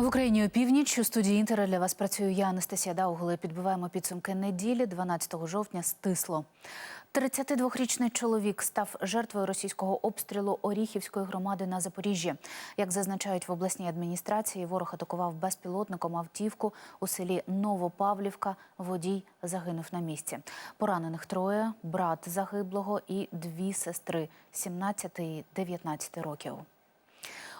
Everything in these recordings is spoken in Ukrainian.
В Україні опівніч у студії Інтера для вас працюю я, Анастасія Даугли. Підбиваємо підсумки неділі 12 жовтня. Стисло. 32-річний чоловік став жертвою російського обстрілу Оріхівської громади на Запоріжжі. Як зазначають в обласній адміністрації, ворог атакував безпілотником автівку у селі Новопавлівка. Водій загинув на місці. Поранених троє, брат загиблого і дві сестри 17 і 19 років.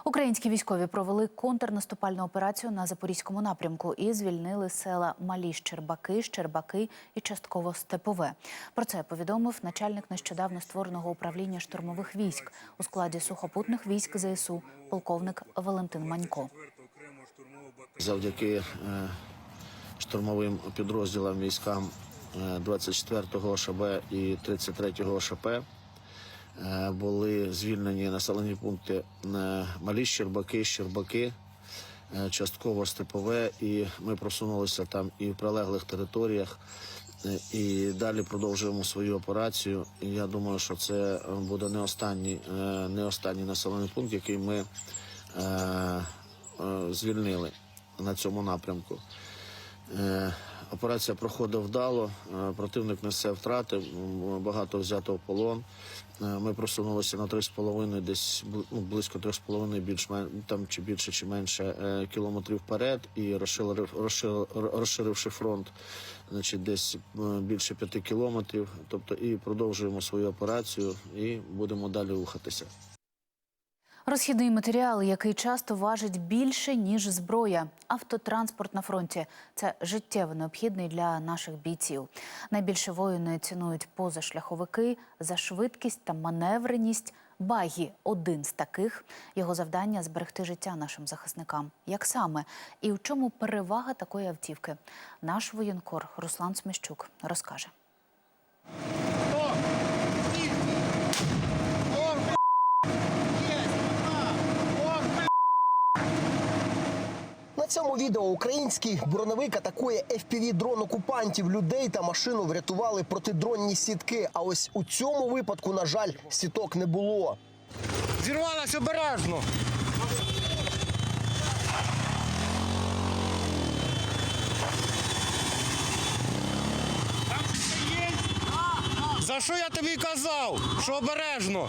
Українські військові провели контрнаступальну операцію на запорізькому напрямку і звільнили села Малі Щербаки, Щербаки і частково Степове. Про це повідомив начальник нещодавно створеного управління штурмових військ у складі сухопутних військ ЗСУ, полковник Валентин Манько. Завдяки е, штурмовим підрозділам військам е, 24-го ШБ і 33-го ШП е, були звільнені населені пункти е, Малі Щербаки, Щербаки, е, частково Степове, і ми просунулися там і в прилеглих територіях. Е, І далі продовжуємо свою операцію. І я думаю, що це е, буде не останній, е, не останній населений пункт, який ми е, е, звільнили на цьому напрямку. Операція проходить вдало, е, противник несе втрати, багато взято в полон. Е, Ми просунулися на 3,5, десь ну, близько 3,5, більш там чи більше, чи менше е, кілометрів вперед, і розширив, розширив, розширивши фронт, значить, десь більше 5 кілометрів. Тобто і продовжуємо свою операцію і будемо далі рухатися. Розхідний матеріал, який часто важить більше ніж зброя. Автотранспорт на фронті це життєво необхідний для наших бійців. Найбільше воїни цінують позашляховики за швидкість та маневреність. Багі один з таких. Його завдання зберегти життя нашим захисникам. Як саме і в чому перевага такої автівки? Наш воєнкор Руслан Сміщук розкаже. На цьому відео український броневик атакує fpv дрон окупантів. Людей та машину врятували протидронні сітки. А ось у цьому випадку, на жаль, сіток не було. Зірвалась обережно. За що я тобі казав? Що обережно?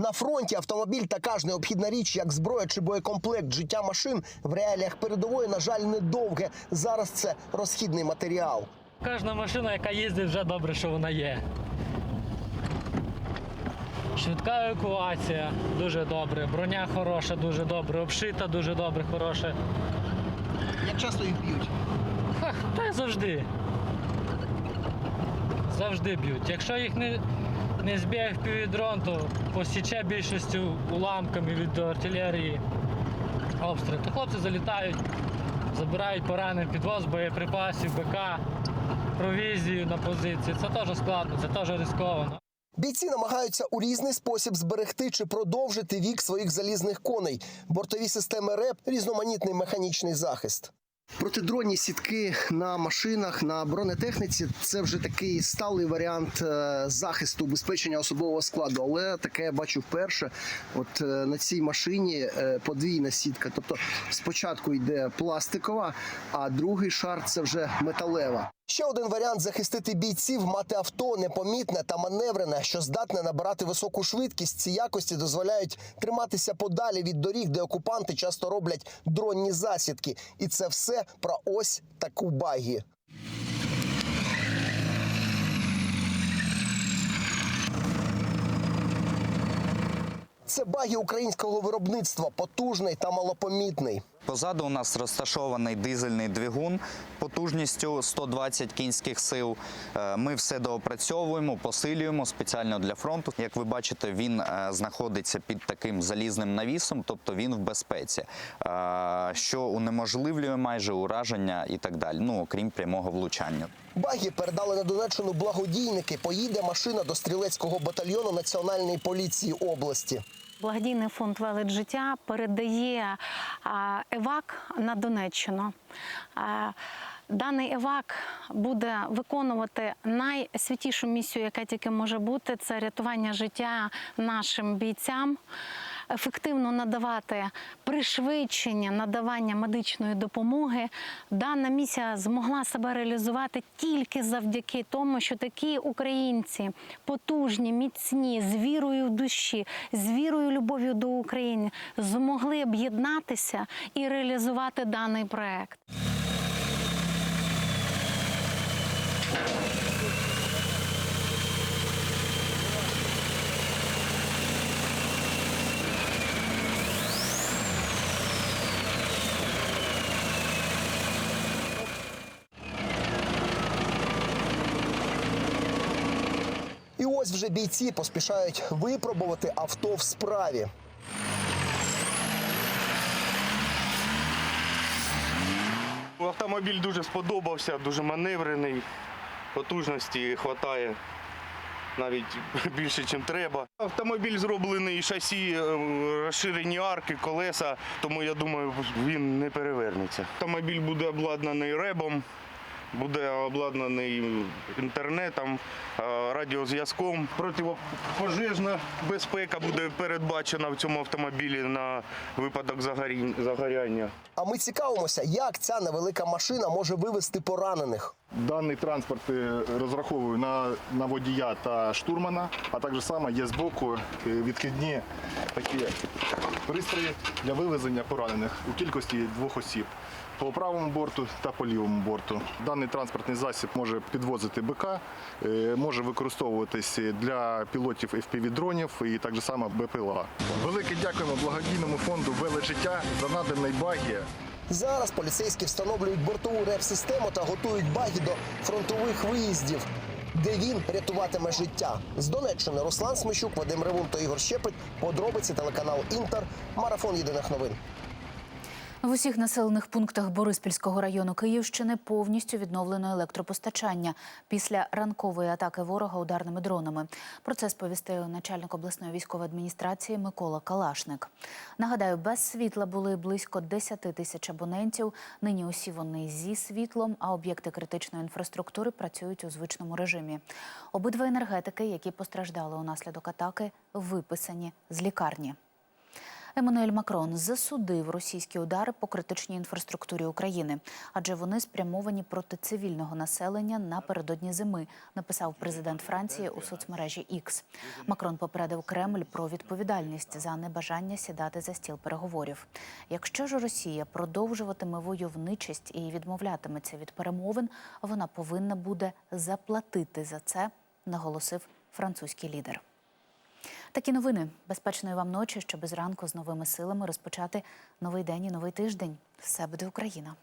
На фронті автомобіль така ж необхідна річ, як зброя чи боєкомплект. Життя машин в реаліях передової, на жаль, недовге. Зараз це розхідний матеріал. Кожна машина, яка їздить, вже добре, що вона є. Швидка евакуація дуже добре, броня хороша, дуже добре, обшита дуже добре, хороша. Як часто їх б'ють? Та завжди. Завжди б'ють. Якщо їх не, не зб'є дрон, то посіче більшістю уламками від артилерії обстріл. То хлопці залітають, забирають поранених підвоз боєприпасів, БК, провізію на позиції. Це теж складно, це теж ризиковано. Бійці намагаються у різний спосіб зберегти чи продовжити вік своїх залізних коней. Бортові системи РЕП різноманітний механічний захист. Протидронні сітки на машинах на бронетехніці це вже такий сталий варіант е, захисту убезпечення особового складу. Але таке я бачу вперше. От е, на цій машині е, подвійна сітка. Тобто спочатку йде пластикова, а другий шар це вже металева. Ще один варіант захистити бійців мати авто непомітне та маневрене, що здатне набирати високу швидкість. Ці якості дозволяють триматися подалі від доріг, де окупанти часто роблять дронні засідки. І це все про ось таку багі. Це багі українського виробництва, потужний та малопомітний. Позаду у нас розташований дизельний двигун потужністю 120 кінських сил. Е, Ми все доопрацьовуємо, посилюємо спеціально для фронту. Як ви бачите, він е, знаходиться під таким залізним навісом, тобто він в безпеці, е, що унеможливлює майже ураження і так далі. Ну окрім прямого влучання. Багі передали на Донеччину благодійники. Поїде машина до стрілецького батальйону Національної поліції області. Благодійний фонд велить життя передає евак на Донеччину. Даний евак буде виконувати найсвятішу місію, яка тільки може бути це рятування життя нашим бійцям. Ефективно надавати пришвидшення надавання медичної допомоги, дана місія змогла себе реалізувати тільки завдяки тому, що такі українці потужні, міцні, з вірою в душі, з вірою, любов'ю до України, змогли об'єднатися і реалізувати даний проект. Ось вже бійці поспішають випробувати авто в справі. Автомобіль дуже сподобався, дуже маневрений, потужності вистачає навіть більше, ніж треба. Автомобіль зроблений шасі, е, розширені арки, колеса, тому я думаю, він не перевернеться. Автомобіль буде обладнаний ребом, буде обладнаний інтернетом, е, радіозв'язком. Протипожежна безпека буде передбачена в цьому автомобілі на випадок загоряння. А ми цікавимося, як ця невелика машина може вивезти поранених. Даний транспорт е, розраховую на, на водія та штурмана, а також саме є збоку е, відхідні такі пристрої для вивезення поранених у кількості двох осіб. По правому борту та по лівому борту. Даний транспортний засіб може підвозити БК, е, може використовуватись для пілотів FPV-дронів і так само БПЛА. Велике дякуємо благодійному фонду «Веле життя» за наданий багі. Зараз поліцейські встановлюють бортову реп-систему та готують багі до фронтових виїздів, де він рятуватиме життя. З Донеччини Руслан Смещук, Вадим Ревун та Ігор Щепет. Подробиці телеканал Інтер. Марафон єдиних новин. В усіх населених пунктах Бориспільського району Київщини повністю відновлено електропостачання після ранкової атаки ворога ударними дронами. Про це сповістив начальник обласної військової адміністрації Микола Калашник. Нагадаю, без світла були близько 10 тисяч абонентів. Нині усі вони зі світлом, а об'єкти критичної інфраструктури працюють у звичному режимі. Обидва енергетики, які постраждали унаслідок атаки, виписані з лікарні. Еммануель Макрон засудив російські удари по критичній інфраструктурі України, адже вони спрямовані проти цивільного населення напередодні зими, написав президент Франції у соцмережі X. Макрон попередив Кремль про відповідальність за небажання сідати за стіл переговорів. Якщо ж Росія продовжуватиме войовничість і відмовлятиметься від перемовин, вона повинна буде заплатити за це, наголосив французький лідер. Такі новини. Безпечної вам ночі, щоб зранку з новими силами розпочати новий день і новий тиждень. Все буде Україна.